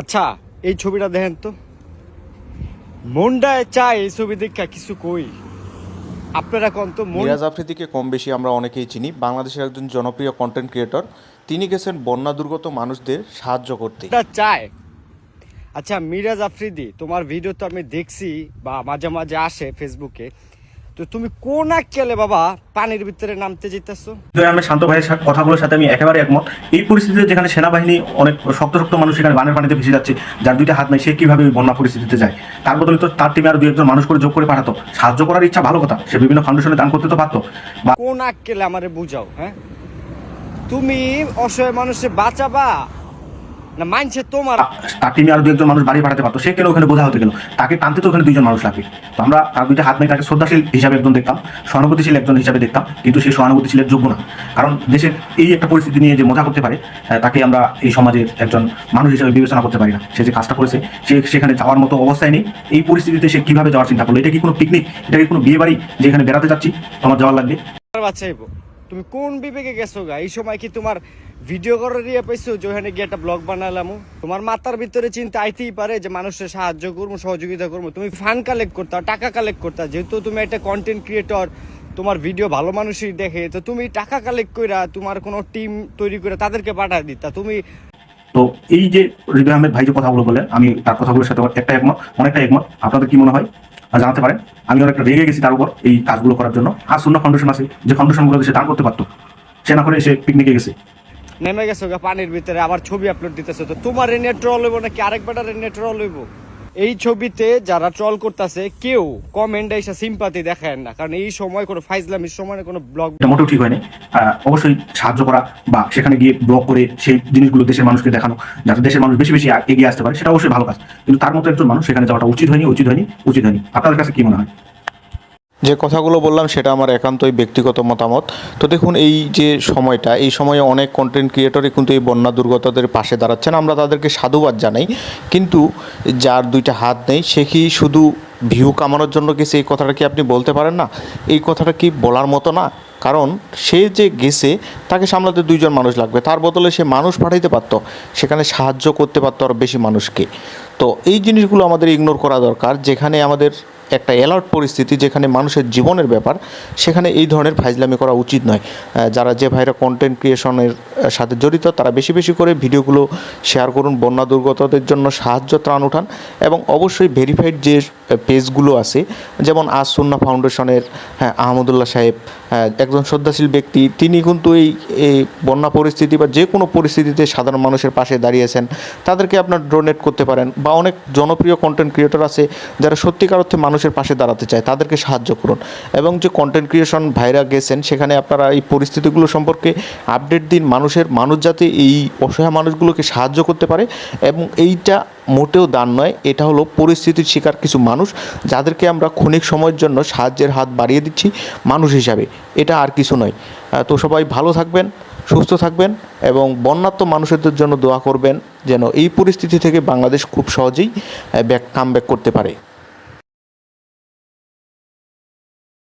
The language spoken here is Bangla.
আচ্ছা এই ছবিটা দেখেন তো। মনটায় চায় এই ছবি দেখা কিছু কই? আপনারা কোন তো মিরাজ আফ্রিদিকে কম বেশি আমরা অনেকেই চিনি। বাংলাদেশের একজন জনপ্রিয় কন্টেন্ট ক্রিয়েটর তিনি গেছেন বন্যা দুর্গত মানুষদের সাহায্য করতে। চায়। আচ্ছা মিরাজ আফ্রিদি তোমার ভিডিও তো আমি দেখছি বা মাঝে মাঝে আসে ফেসবুকে তো তুমি কোন আক্কেলে বাবা পানির ভিতরে নামতে যেতেছো আমি শান্ত ভাইয়ের সাথে কথাগুলোর সাথে আমি একেবারে একমত। এই পরিস্থিতিতে যেখানে সেনাবাহিনী অনেক শক্ত শক্ত মানুষ সেখানে বানের পানিতে ভেসে যাচ্ছে যার দুইটা হাত নাই সে কীভাবে ওই বন্যা পরিস্থিতিতে যায়? তার বদলে তো তার টিমে আরও দুই একজন মানুষ করে যোগ করে পাঠাতো। সাহায্য করার ইচ্ছা ভালো কথা সে বিভিন্ন ফাউন্ডেশনে দান করতে তো পারতো। বা কোন আক্কেলে আমারে বুঝাও হ্যাঁ? তুমি অসহায় মানুষের বাঁচাবা না মানছে তোমার তার টিমে আরও একজন মানুষ বাড়ি পাঠাতে পারতো। সে কেন ওখানে বোঝা হতে গেল তাকে টানতে তো ওখানে দুইজন মানুষ লাগে। তো আমরা তার দুইটা হাত নেই তাকে শ্রদ্ধাশীল হিসাবে একজন দেখতাম সহানুভূতিশীল একজন হিসাবে দেখতাম কিন্তু সে সহানুভূতিশীলের যোগ্য না। কারণ দেশের এই একটা পরিস্থিতি নিয়ে যে মজা করতে পারে তাকে আমরা এই সমাজের একজন মানুষ হিসাবে বিবেচনা করতে পারি না। সে যে কাজটা করেছে সে সেখানে যাওয়ার মতো অবস্থায় নেই। এই পরিস্থিতিতে সে কীভাবে যাওয়ার চিন্তা করল? এটা কি কোনো পিকনিক এটা কি কোনো বিয়ে বাড়ি যেখানে বেড়াতে যাচ্ছি? তোমার যাওয়ার লাগবে? তুমি কোন বিবেকে গেছো গা? এই সময় কি তোমার ভিডিও করার ইয়ে পাইছো যে ওখানে গিয়ে একটা ব্লগ বানালাম তোমার মাথার ভিতরে চিন্তা আইতেই পারে যে মানুষের সাহায্য করব, সহযোগিতা করব। তুমি ফান্ড কালেক্ট করতে, টাকা কালেক্ট করতে। যেহেতু তুমি একটা কন্টেন্ট ক্রিয়েটর তোমার ভিডিও ভালো মানুষই দেখে, তো তুমি টাকা কালেক্ট কইরা তোমার কোনো টিম তৈরি করে তাদেরকে পাঠায় দিতা। তুমি তো এই যে হৃদয় আহমেদ ভাই যে কথাগুলো বলেন আমি তার কথাগুলোর সাথে একটা একমত, অনেকটা একমত। আপনাদের কি মনে হয়? জানাতে পারেন। আমি অনেকটা রেগে গেছি তার উপর এই কাজগুলো করার জন্য। আর শূন্য ফাউন্ডেশন আছে, যে ফাউন্ডেশনগুলো সে দান করতে পারতো, সে না করে সে পিকনিকে গেছে। নেমে গেছো গা পানির ভিতরে, আবার ছবি আপলোড দিতেছো। তো তোমার রেনে ট্রল হইব নাকি আরেক আরেকবার রেনে ট্রল হইব? এই ছবিতে যারা ট্রল করতেছে, কেউ কমেন্ট এসে সিম্পাতি দেখায় না। কারণ এই সময় কোনো ফাইজলামির সময় কোনো ব্লগ মোটেও ঠিক হয়নি। অবশ্যই সাহায্য করা বা সেখানে গিয়ে ব্লগ করে সেই জিনিসগুলো দেশের মানুষকে দেখানো, যাতে দেশের মানুষ বেশি বেশি এগিয়ে আসতে পারে, সেটা অবশ্যই ভালো কাজ। কিন্তু তার মতো একজন মানুষ সেখানে যাওয়াটা উচিত হয়নি উচিত হয়নি উচিত হয়নি। আপনাদের কাছে কি মনে হয়? যে কথাগুলো বললাম সেটা আমার একান্তই ব্যক্তিগত মতামত। তো দেখুন, এই যে সময়টা, এই সময়ে অনেক কন্টেন্ট ক্রিয়েটরই কিন্তু এই বন্যা দুর্গতদের পাশে দাঁড়াচ্ছেন। আমরা তাদেরকে সাধুবাদ জানাই। কিন্তু যার দুইটা হাত নেই, সে কি শুধু ভিউ কামানোর জন্য গেছে? এই কথাটা কি আপনি বলতে পারেন না? এই কথাটা কি বলার মতো না? কারণ সে যে গেছে, তাকে সামলাতে দুইজন মানুষ লাগবে। তার বদলে সে মানুষ পাঠাইতে পারতো। সেখানে সাহায্য করতে পারতো আরও বেশি মানুষকে। তো এই জিনিসগুলো আমাদের ইগনোর করা দরকার। যেখানে আমাদের একটা অ্যালার্ট পরিস্থিতি যেখানে মানুষের জীবনের ব্যাপার, সেখানে এই ধরনের ফাইজলামি করা উচিত নয়। যারা যে ভাইরা কন্টেন্ট ক্রিয়েশনের সাথে জড়িত, তারা বেশি বেশি করে ভিডিওগুলো শেয়ার করুন, বন্যা দুর্গতদের জন্য সাহায্য ত্রাণ উঠান এবং অবশ্যই ভেরিফাইড যে পেজগুলো আছে, যেমন আজ সুন্না ফাউন্ডেশনের হ্যাঁ আহমদুল্লাহ সাহেব একজন শ্রদ্ধাশীল ব্যক্তি, তিনি কিন্তু এই এই বন্যা পরিস্থিতি বা যে কোনো পরিস্থিতিতে সাধারণ মানুষের পাশে দাঁড়িয়েছেন। তাদেরকে আপনার ডোনেট করতে পারেন বা অনেক জনপ্রিয় কন্টেন্ট ক্রিয়েটর আছে, যারা সত্যিকার অর্থে মানুষের পাশে দাঁড়াতে চায়, তাদেরকে সাহায্য করুন। এবং যে কন্টেন্ট ক্রিয়েশন ভাইরা গেছেন, সেখানে আপনারা এই পরিস্থিতিগুলো সম্পর্কে আপডেট দিন, মানুষের, মানুষ যাতে এই অসহায় মানুষগুলোকে সাহায্য করতে পারে। এবং এইটা মোটেও দান নয়, এটা হলো পরিস্থিতির শিকার কিছু মানুষ, যাদেরকে আমরা ক্ষণিক সময়ের জন্য সাহায্যের হাত বাড়িয়ে দিচ্ছি মানুষ হিসাবে। এটা আর কিছু নয়। তো সবাই ভালো থাকবেন, সুস্থ থাকবেন এবং বন্যাত্ম মানুষদের জন্য দোয়া করবেন, যেন এই পরিস্থিতি থেকে বাংলাদেশ খুব সহজেই ব্যাক কাম করতে পারে।